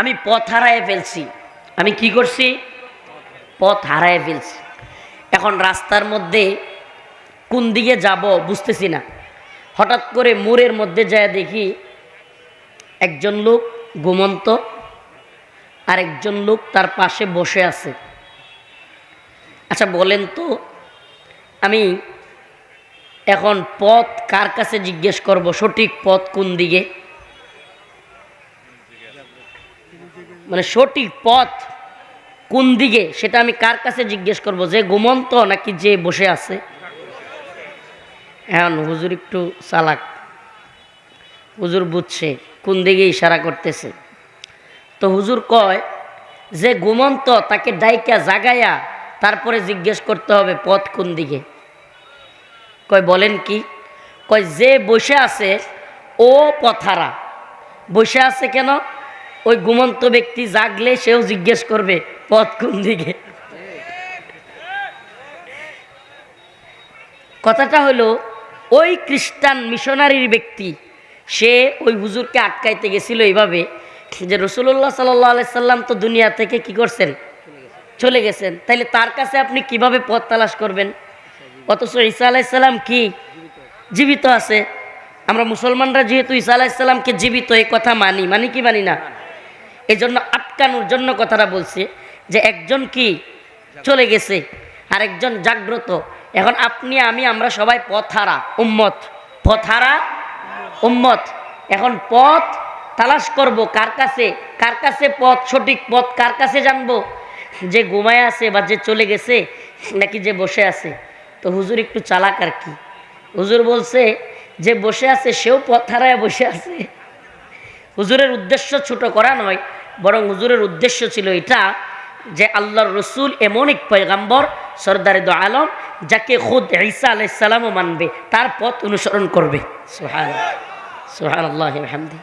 আমি পথ হারায় ফেলছি। আমি কি করছি? পথ হারায় ফেলছি। এখন রাস্তার মধ্যে কোন দিকে যাব বুঝতেছি না। হঠাৎ করে মোড়ের মধ্যে যায় দেখি একজন লোক ঘুমন্ত আর একজন লোক তার পাশে বসে আছে। আচ্ছা বলেন তো, আমি এখন পথ কার কাছে জিজ্ঞেস করব? সঠিক পথ কোন দিকে? মানে সঠিক পথ কোন দিকে সেটা আমি কার কাছে জিজ্ঞেস করব? যে ঘুমন্ত নাকি যে বসে আছে? এখন হুজুর একটু চালাক। হুজুর বুঝছে কোন দিকে ইশারা করতেছে। তো হুজুর কয়, যে ঘুমন্ত তাকে ডাইকা জাগায়া তারপরে জিজ্ঞেস করতে হবে পথ কোন দিকে। কয়, বলেন কি? কয়, যে বসে আছে ও পথারা। বসে আছে কেন? ওই ঘুমন্ত ব্যক্তি জাগলে সেও জিজ্ঞেস করবে, পথ কোন দিকে? কথাটা হলো, ওই খ্রিস্টান মিশনারির ব্যক্তি, সে ওই হুজুরকে আটকাইতে গেছিল এইভাবে যে রসুল্লাহ সাল্লাহ সাল্লাম তো দুনিয়া থেকে কি করছেন? চলে গেছেন। তাইলে তার কাছে আপনি কীভাবে পথ তালাশ করবেন? অথচ ঈসা আলাইসাল্লাম কি? জীবিত আছে। আমরা মুসলমানরা যেহেতু ঈসা আলাইসাল্লামকে জীবিত এই কথা মানি। মানি কি মানি না? এই জন্য আটকানোর জন্য কথাটা বলছে যে একজন কি চলে গেছে আর একজন জাগ্রত। এখন আপনি, আমি, আমরা সবাই পথহারা, উম্মত। পথহারা, উম্মত। এখন পথ তালাশ করব, কার কাছে? কার কাছে পথ সঠিক পথ? কার কাছে জানব? যে ঘুমায় আছে বা যে চলে গেছে, নাকি যে বসে আছে? তো হুজুর একটু চালাক আর কি। হুজুর বলছে, যে বসে আছে, সেও পথ হারায় বসে আছে। হুজুরের উদ্দেশ্য ছোট করা নয়, বরং হুজুরের উদ্দেশ্য ছিল এটা যে আল্লাহর রসুল এমন এক পয়গাম্বর, সর্দারে দো আলম, যাকে খুদ ঈসা আলাইসালামও মানবে, তার পথ অনুসরণ করবে। সোহান সোহান আল্লাহ হামদি